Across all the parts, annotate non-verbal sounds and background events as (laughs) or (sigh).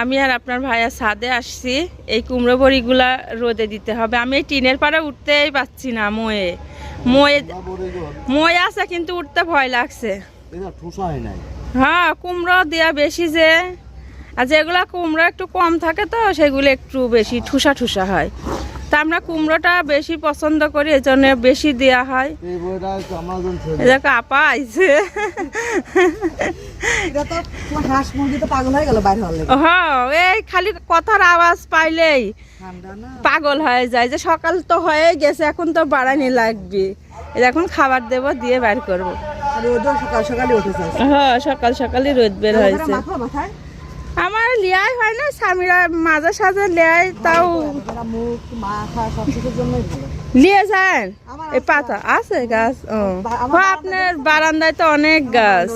আমি আর আপনার ভাইয়া ছাদে আসছি। এই কুমড়ো বড়িগুলা রোদে দিতে হবে। আমি এই টিনের পাড়ে উঠতেই পাচ্ছি না ময়ে। ময়ে ময়ে আছে কিন্তু উঠতে ভয় লাগছে। হয় হ্যাঁ কুমড়ো দেওয়া বেশি যে। আর যেগুলা কুমড়ো একটু কম থাকে তো সেগুলো একটু বেশি ঠুসা ঠুসা হয়। তা আমরা কুমড়োটা বেশি পছন্দ করি এই জন্য বেশি দেওয়া হয়। দেখো আপা আইছে। এই খালি কথার আওয়াজ পাইলেই পাগল হয়ে যায় যে সকাল তো হয়ে গেছে এখন তো বাড়ানি লাগবে। এখন খাবার দেব দিয়ে বের করব। সকাল সকালে হ্যাঁ সকাল সকালই রোদ বের হয়েছে। আমার লিয়াই হয় না স্বামীরা মাঝে সাঝে লেয়াই তাও লিয়ে যান। এই পাতা আছে গাছ ও। আপনার বারান্দায় তো অনেক গাছ।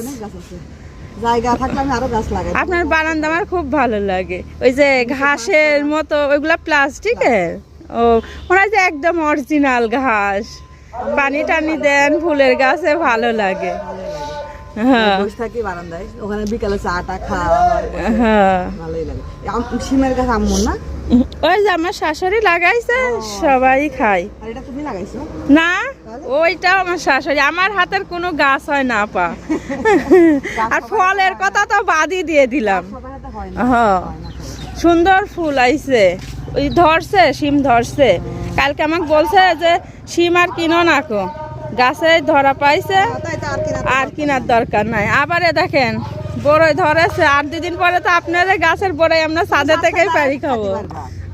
আপনার বারান্দা আমার খুব ভালো লাগে। ওই যে ঘাসের মতো ওইগুলা প্লাস্টিকের? ও ওরা যে একদম অরিজিনাল ঘাস। পানি টানি দেন ফুলের গাছে ভালো লাগে। বসে থাকি বারান্দায়। ওখানে বিকালে চাটা খাওয়া হয়, হ্যাঁ। ভালোই লাগে। সিমের গাছ না? ওই যে আমার শাশুড়ি লাগাইছে সবাই খায়। এটা তুমি লাগাইছো? না ওইটাও আমার শাশুড়ি। আমার হাতের কোনো গাছ হয় না পা (laughs) আর ফলের কথা তো বাদই দিয়ে দিলাম। হয় হ্যাঁ। হয়। সুন্দর ফুল আইছে। ওই ধরছে শিম ধরছে। কালকে আমাকে বলছে যে শিম আর কিনো না কো। গাছে ধরা পাইছে আর কিনা আর কেনার দরকার নাই। আবার দেখেন বড়ই ধরেছে। আর দুদিন পরে তো আপনাদের গাছের বড়ই আমরা ছাদে থেকেই পারি খাব।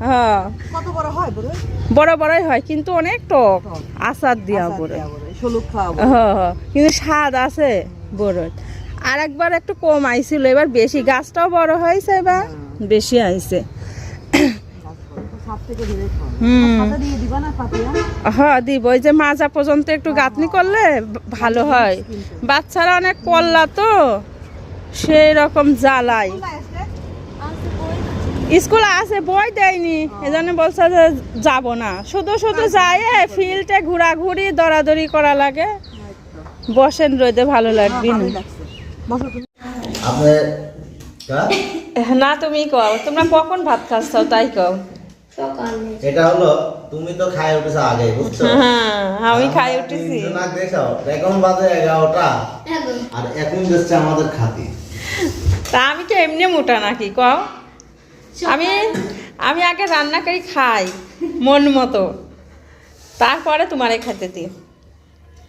হ্যাঁ। বড় হয় বড় বড় বড়ই হয় কিন্তু অনেক টক। আচার হ্যাঁ হ্যাঁ। কিন্তু স্বাদ আছে বড়ই। আর একবার একটু কম আইছিল এবার বেশি। গাছটাও বড় হয়েছে এবার বেশি আইছে সাত থেকে ধরে খাও হুম পাতা দিয়ে দিবা না পাতিয়া হ্যাঁ দিব ওই যে মাজা পর্যন্ত একটু গাঁথনি করলে ভালো হয়। বাচ্চারা অনেক তো সেই রকম জ্বালাই স্কুল আছে বই দেয়নি। এজন্য বলছে যে যাব না। শুধু শুধু যায় ফিল্ডে ঘোরাঘুরি দৌড়াদৌড়ি করা লাগে। বসেন রোদে ভালো লাগবে হ্যাঁ? না তুমি কও। তোমরা কখন ভাত খাচ্ছ তাই কও। এটা হলো তুমি তো খাই উঠেছো আগে বুঝছ? হ্যাঁ আমি খাই উঠেছি। দেখছ? এখন বাজে এগারোটা। আর এখন যাচ্ছে আমাদের খাতি। তা আমি তো এমনি মোটা নাকি কও? আমি আমি আগে রান্না করি খাই মন মতো। তারপরে তোমারে খেতে দিই।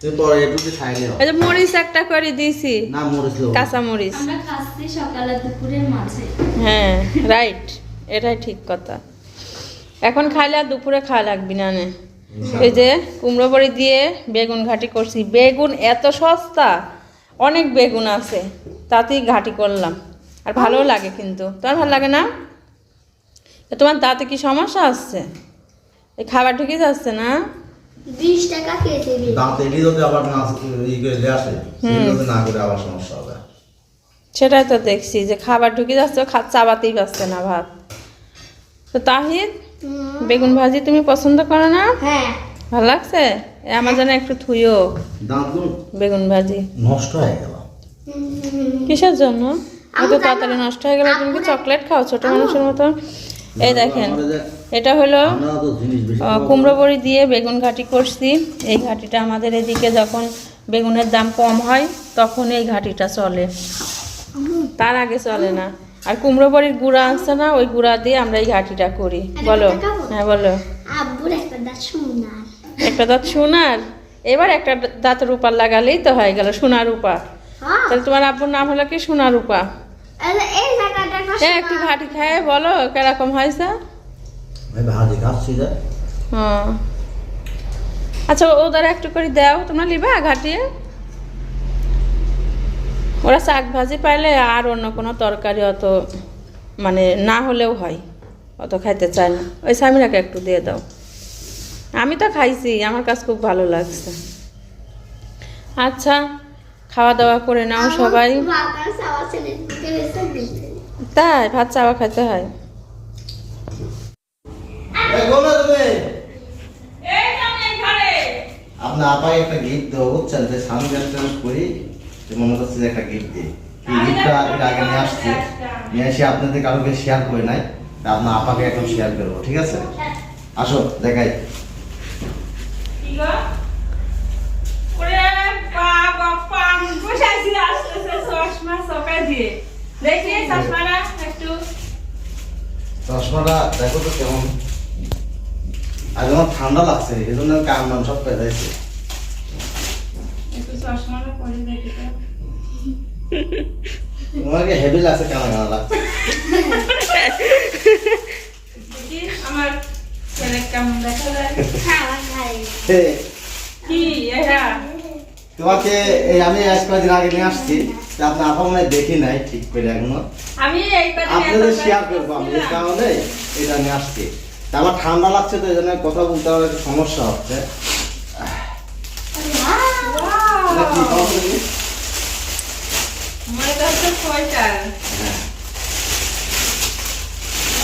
তুই পরে একটু খাই নিও এই যে মরিচ একটা করে দিয়েছি না মরিস লোক কাঁচা মরিচ। সকালে দুপুরের মাঝে। হ্যাঁ রাইট এটাই ঠিক কথা। এখন খাইলে আর দুপুরে খাওয়া লাগবি না নে। এই যে কুমড়ো বড়ি দিয়ে বেগুন ঘাটি করছি। বেগুন এত সস্তা অনেক বেগুন আছে তাতেই ঘাটি করলাম। আর ভালোও লাগে কিন্তু। তোমার ভালো লাগে না? তোমার দাঁতে কি সমস্যা আসছে এই খাবার ঢুকে যাচ্ছে না? বিশ টাকা কেটে দিই যদি আবার না ই করে দিয়ে আসে না করে আবার সমস্যা হবে। সেটাই তো দেখছি যে খাবার ঢুকে যাচ্ছে খা চাবাতেই পারছে না ভাত। তো তাহিদ বেগুন ভাজি তুমি পছন্দ করো না? হ্যাঁ। ভালো লাগছে? আমার জন্য একটু থুইও বেগুন ভাজি। নষ্ট হয়ে গেল। কিসের জন্য? এত তাড়াতাড়ি নষ্ট হয়ে গেল তুমি কি চকলেট খাও ছোট মানুষের মতো? এই দেখেন এটা হলো কুমড়ো বড়ি দিয়ে বেগুন ঘাটি করছি। এই ঘাটিটা আমাদের এদিকে যখন বেগুনের দাম কম হয় তখন এই ঘাটিটা চলে। তার আগে চলে না। আর কুমড়ো বড়ির গুঁড়া আছে না ওই গুঁড়া দিয়ে আমরা এই ঘাটিটা করি। বলো। হ্যাঁ বলো। একটা দাঁত সোনার। একটা দাঁত সোনার? এবার একটা দাঁত রূপার লাগালেই তো হয়ে গেল সোনা রূপা। হ্যাঁ। তাহলে তোমার আব্বুর নাম হলো কি? সোনা রূপা। এ, একটু ঘাটি খায় বলো কীরকম হয়েছে হ্যাঁ আচ্ছা ওদের একটু করে দাও তোমরা লিবা ঘাটিয়ে? ওরা শাক ভাজি পাইলে আর অন্য কোনো তরকারি অত মানে না হলেও হয় অত খাইতে চায় না। ওই স্বামীরাকে একটু দিয়ে দাও। আমি তো খাইছি আমার কাছে খুব ভালো লাগছে। আচ্ছা খাওয়া দাওয়া করে নাও সবাই। তাই ভাত চাওয়া খাইতে হয়। আপনার আপাই একটা গিফট দেবো বুঝছেন? যে স্বামী করি। যে মনে করছে যে একটা গিফট দিই এই গিফটটা আগে নিয়ে আসছি। নিয়ে এসে আপনাদের কাউকে শেয়ার করে নাই। তা আপনার আপাকে এখন শেয়ার করব ঠিক আছে? আসো দেখাই। চশমাটা দেখো তো কেমন। আজ আমার ঠান্ডা লাগছে এই জন্য কাম নাম সব পেঁচাইছে। একটু চশমাটা পরে দেখি তো। তোমাকে হেভি লাগছে কেমন কেমন লাগছে দেখি আমার ছেলে কেমন দেখা যায়। খাওয়া খাই হে, কি এটা? তোমাকে এই আমি আজ কয়েকদিন আগে নিয়ে আসছি আপনার আপা মনে দেখি নাই ঠিক করে এখনও আমি আপনাদের শেয়ার করব আমি কারণে এটা নিয়ে আসছি আমার ঠান্ডা লাগছে তো এই জন্য কথা বলতে আমার একটু সমস্যা হচ্ছে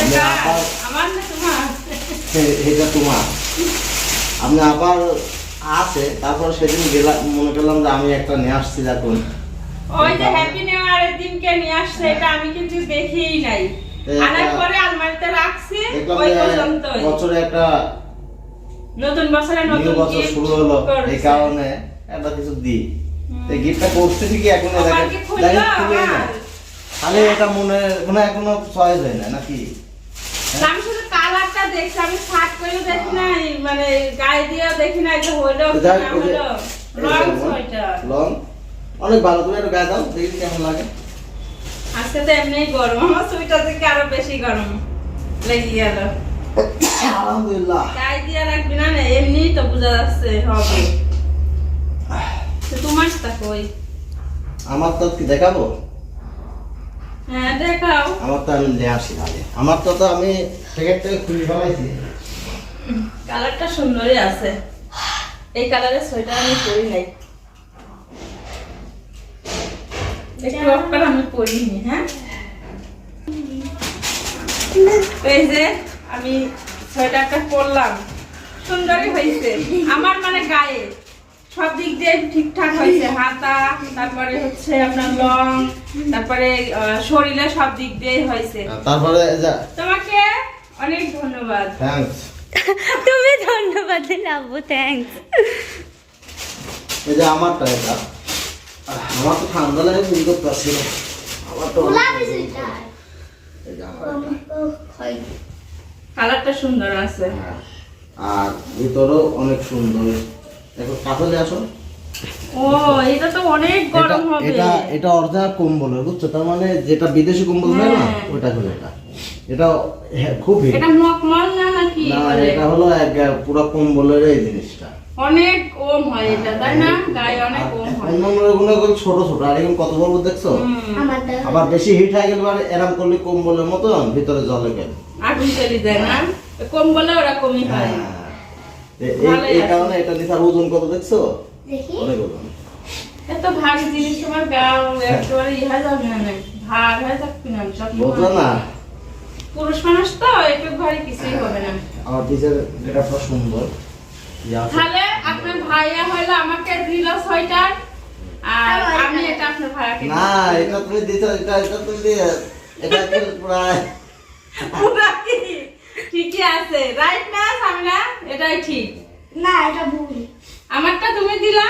এটা। আমি আবার- আছে তারপর সেদিন গেলাম মনে করলাম যে আমি একটা নিয়ে আসছি এখন। ওই যে হ্যাপি নিউ ইয়ারের দিনকে নিয়ে আসছে এটা আমি কিন্তু দেখিই নাই। আনার পরে আলমারিতে রাখছি ওই পর্যন্তই। বছরে একটা নতুন বছরে নতুন বছর শুরু হলো এই কারণে একটা কিছু দিই। এই গিফটটা করছে ঠিকই এখন কি খুললো আমার? তাহলে এটা মনে মনে এখনও চয়েস হয় না নাকি? আমি শুধু কালারটা দেখছি আমি শার্ট করে দেখি নাই মানে গায়ে দিয়ে দেখি নাই যে হইল না লং সোয়েটার। লং অনেক ভালো তুমি একটু গায়ে দাও দেখি কেমন লাগে। আজকে তো এমনিই গরম আমার সোয়েটার থেকে আরও বেশি গরম লেগে গেল। আলহামদুলিল্লাহ। গায়ে দিয়ে রাখবি না না এমনিই তো বোঝা যাচ্ছে হবে। তোমারটা কই? আমার তো কি দেখাবো? হ্যাঁ দেখাও। আমার তো আমি নিয়ে আসি তাহলে। আমার তো তো আমি প্যাকেট থেকে খুলে ফেলাইছি কালারটা সুন্দরই আছে। এই কালারের সোয়েটার আমি পরি নাই। একটু অফ করে আমি পরিনি হ্যাঁ? এই যে আমি সোয়েটারটা পরলাম। সুন্দরই হয়েছে আমার মানে গায়ে। সব দিক দিয়ে ঠিকঠাক হয়েছে হাতা তারপরে হচ্ছে আপনার লং তারপরে আহ, শরীরে সব দিক দিয়ে হয়েছে। তারপরে তোমাকে অনেক ধন্যবাদ। থ্যাঙ্কস তুমি ধন্যবাদ আব্বু থ্যাংকস এই যে আমারটা এটা। আমার তো ঠান্ডা লাগে বুঝতে করতে পারছি না আমার তো। কালারটা সুন্দর আছে। হ্যাঁ। আর ভিতরেও অনেক সুন্দর। দেখো আসো। ও এটা তো অনেক গরম হবে। এটা এটা অরিজিনাল কম্বল বুঝছ? তার মানে যেটা বিদেশি কম্বল হয় না হ্যাঁ। হলো এটা। এটা হ্যাঁ, খুব এটা মকমল না নাকি? না এটা হলো এক পুরো কম্বলের এই জিনিসটা। অনেক ওম হয় এটা তাই না? গায়ে অনেক ওম হয়। অন্যান্যগুলো গুলো ছোট ছোট। আর এখন কত বলব দেখছ? আবার বেশি হিট হয়ে গেলে এরম করলে কম্বলের মতন ভিতরে জলে গেল। আগুন চলে যায় না? ওরকমই হয়। হ্যাঁ। এই ভালোই এই আছে। কারণে এটা নিচার ওজন কত দেখছ? অনেক ওজন। এত ভারী জিনিস তোমার গাও একেবারে ইহা যাবে না ভার হয়ে থাকবি না সব বুঝলো না। পুরুষ মানুষ তো একটু ভারী কিছুই হবে না। আমার টিচার এটা সুন্দর। তাহলে আপনার ভাইয়া হইল আমাকে দিল সোয়েটার আর আমি এটা আপনার ভাইয়াকে না এটা তুমি দিছো এটা এটা তুমি দিয়ে এটা একদম প্রায় কি? ঠিকই আছে। রাইট না সামনা? এটাই ঠিক। না এটা ভুল। আমারটা তুমি দিলা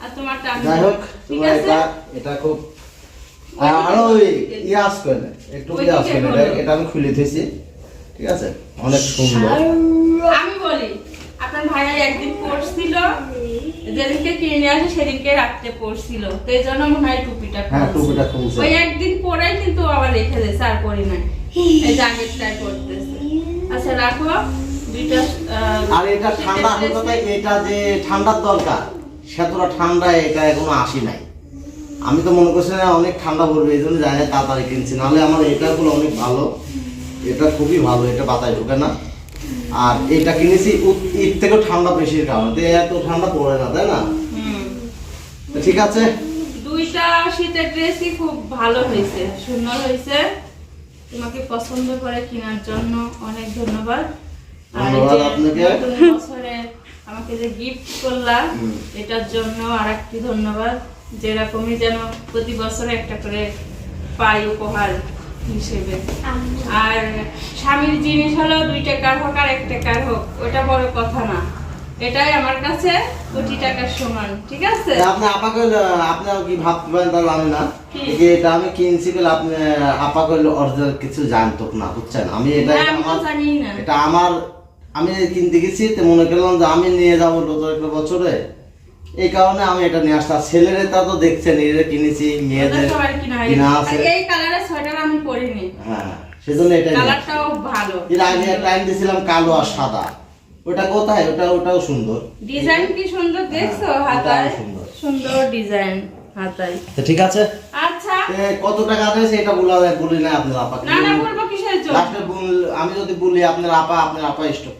আর তোমারটা আমি যাই হোক ঠিক তোমার আছে? এটা এটা খুব আরও ইয়ে আসবে না একটু ইয়ে আসবে না এটা- আমি খুলে দিয়েছি। ঠিক আছে? অনেক সুন্দর। আমি বলি আপনার ভাইয়া একদিন পড়ছিল যেদিনকে কিনে নিয়ে আসে সেদিনকে রাত্রে পড়ছিল তো এই জন্য মনে হয় টুপিটা হ্যাঁ টুপিটা খুলছে। ওই একদিন পরে কিন্তু আবার রেখে দিয়েছে আর পরি নাই। এই যে আগেরটাই পড়তেছে আচ্ছা রাখো। আর এটা ঠান্ডা হতে এটা যে ঠান্ডার দরকার সেতটা ঠান্ডা এটা এখনও আসি নাই। আমি তো মনে করছি না অনেক ঠান্ডা পড়বে এই জন্য জানি না তাড়াতাড়ি কিনছি। নাহলে আমার এটাগুলো অনেক ভালো এটা খুবই ভালো এটা বাতায় ঢোকে না। আর এটা কিনেছি ঈদ থেকেও ঠান্ডা বেশির কারণে তো এত ঠান্ডা পড়ে না তাই না? হুম। ঠিক আছে। দুইটা শীতের ড্রেসই খুব ভালো হয়েছে সুন্দর হয়েছে। তোমাকে পছন্দ করে কেনার জন্য অনেক ধন্যবাদ। ধন্যবাদ আপনাকে। আমাকে যে গিফট করলা এটার জন্য আর একটি ধন্যবাদ। যেরকমই যেন প্রতি বছর একটা করে পাই উপহার হিসেবে। আর স্বামীর জিনিস হলো দুই টাকার হোক আর এক টাকার হোক ওটা বড় কথা না। এটাই আমার কাছে কোটি টাকার সমান ঠিক আছে? আপনি আপাকে আপনি কি ভাবতে পারেন তাহলে আমি না? যে এটা আমি কিনছি বলে আপনি আপা করলে অরিজিনাল কিছু জানতো না বুঝছেন? আমি এটা এটা আমার আমি কিনতে গেছি তো মনে করলাম যে আমি নিয়ে যাব নতুন একটা বছরে। এই কারণে আমি এটা নিয়ে আর ছেলেরে তা তো দেখছেন এর কিনেছি মেয়েদের কিনা আছে। এই কালারের সোয়েটার আমি পরিনি। হ্যাঁ সেজন্য এটা কালারটাও ভালো। এর আগে একটা দিয়েছিলাম কালো আর সাদা। ওটা কোথায়? ওটা ওটাও সুন্দর। ডিজাইন কি সুন্দর দেখছ? হ্যাঁ, হাতায় সুন্দর। সুন্দর ডিজাইন হাতায়। তো ঠিক আছে। আচ্ছা। এ, কত টাকা আছে এটা বলা যায় বলি না আপনার আপা না না বলব কিসের জন্য? আমি যদি বলি আপনার আপা আপনার আপা স্টপ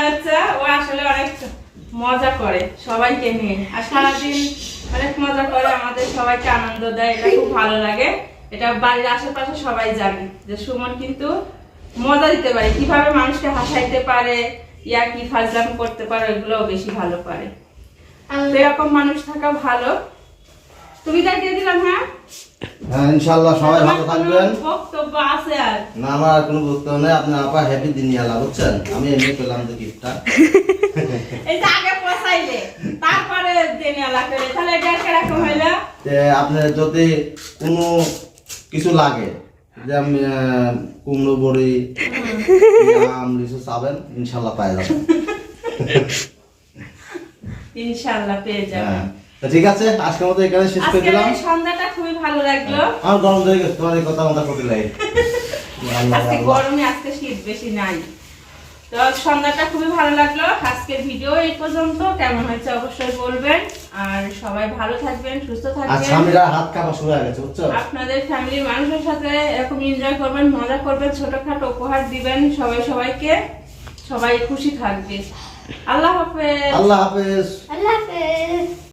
আচ্ছা ও আসলে অনেক মজা করে সবাইকে নিয়ে। আর সারাদিন অনেক মজা করে আমাদের সবাইকে আনন্দ দেয় এটা খুব ভালো লাগে। এটা বাড়ির আশেপাশে সবাই জানে যে সুমন কিন্তু মজা দিতে পারে কীভাবে মানুষকে হাসাইতে পারে ইয়া কি ফাজলাম করতে পারে ওইগুলো বেশি ভালো পারে। এরকম মানুষ থাকা ভালো। তুমি তাই দিয়ে দিলাম হ্যাঁ? হ্যাঁ ইনশাআল্লাহ সবাই ভালো থাকবেন। বক্তব্য আছে আর? না আমার কোনো বক্তব্য নেই। আপনার আপা হ্যাপি দিন আলা বুঝছেন? আমি এমনি পেলাম তো গিফটটা এই আগে পচাইলে তারপরে দেনিয়ালা করে। তাহলে এটা কীরকম হইল? যে আপনার যদি কোনো কিছু লাগে যে আমি কুমড়ো বড়ি আম লিচু চাবেন ইনশাল্লাহ পাই যাবেন ইনশাআল্লাহ পেয়ে যাবে হ্যাঁ। ঠিক আছে আজকের মতো এখানে শেষ করে দিলাম। সন্ধ্যাটা খুবই ভালো লাগল। আমার গরম ধরে গেছে তোমার কথা মতো করতে লাগে আজকে গরমে আজকে শীত বেশি নাই। তো সন্ধ্যাটা খুবই ভালো লাগল। আজকের ভিডিও এই পর্যন্ত। কেমন হয়েছে অবশ্যই বলবেন। আর সবাই ভালো থাকবেন সুস্থ আর থাকবেন স্বামীরা হাত কাপা শুরু হয়ে গেছে বুঝছ? আপনাদের ফ্যামিলির মানুষের সাথে এরকম এনজয় করবেন মজা করবেন ছোটখাটো উপহার দিবেন সবাই সবাইকে। সবাই খুশি থাকবে। আল্লাহ হাফেজ। আল্লাহ হাফেজ। আল্লাহ হাফেজ।